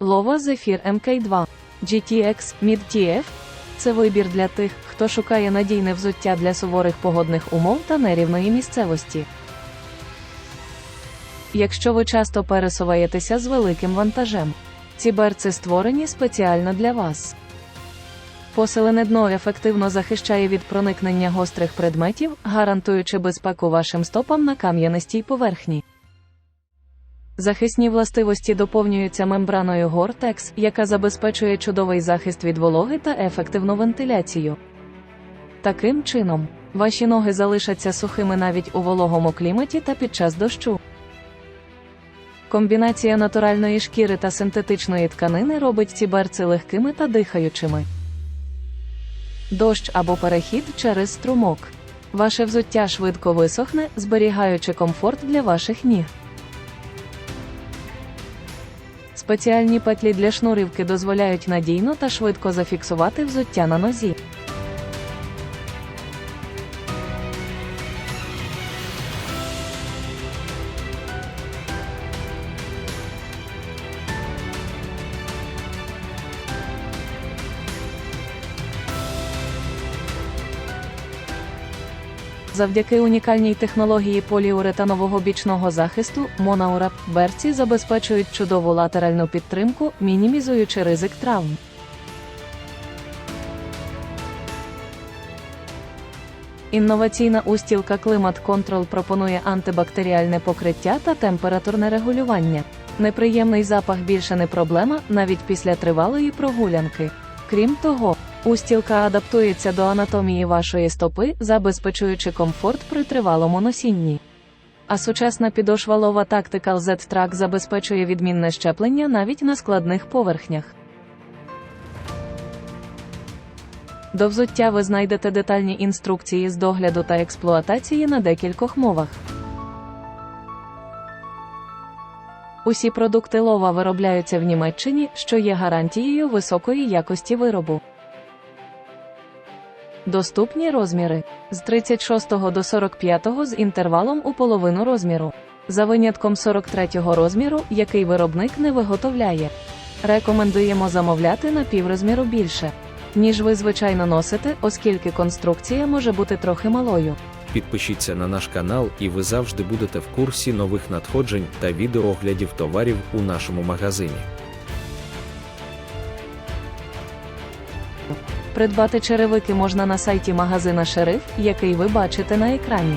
Lova Zephyr MK2 GTX Mid TF – це вибір для тих, хто шукає надійне взуття для суворих погодних умов та нерівної місцевості. Якщо ви часто пересуваєтеся з великим вантажем, ці берці створені спеціально для вас. Посилене дно ефективно захищає від проникнення гострих предметів, гарантуючи безпеку вашим стопам на кам'янистій поверхні. Захисні властивості доповнюються мембраною Gore-Tex, яка забезпечує чудовий захист від вологи та ефективну вентиляцію. Таким чином, ваші ноги залишаться сухими навіть у вологому кліматі та під час дощу. Комбінація натуральної шкіри та синтетичної тканини робить ці берці легкими та дихаючими. Дощ або перехід через струмок. Ваше взуття швидко висохне, зберігаючи комфорт для ваших ніг. Спеціальні петлі для шнурівки дозволяють надійно та швидко зафіксувати взуття на нозі. Завдяки унікальній технології поліуретанового бічного захисту Monaura берці забезпечують чудову латеральну підтримку, мінімізуючи ризик травм. Інноваційна устілка Climate Control пропонує антибактеріальне покриття та температурне регулювання. Неприємний запах більше не проблема навіть після тривалої прогулянки. Крім того, устілка адаптується до анатомії вашої стопи, забезпечуючи комфорт при тривалому носінні. А сучасна підошва Lova Tactical Z-Track забезпечує відмінне щеплення навіть на складних поверхнях. До взуття ви знайдете детальні інструкції з догляду та експлуатації на декількох мовах. Усі продукти лова виробляються в Німеччині, що є гарантією високої якості виробу. Доступні розміри з 36 до 45 з інтервалом у половину розміру. За винятком 43 розміру, який виробник не виготовляє. Рекомендуємо замовляти на піврозміру більше, ніж ви звичайно носите, оскільки конструкція може бути трохи малою. Підпишіться на наш канал, і ви завжди будете в курсі нових надходжень та відеооглядів товарів у нашому магазині. Придбати черевики можна на сайті магазина Шериф, який ви бачите на екрані.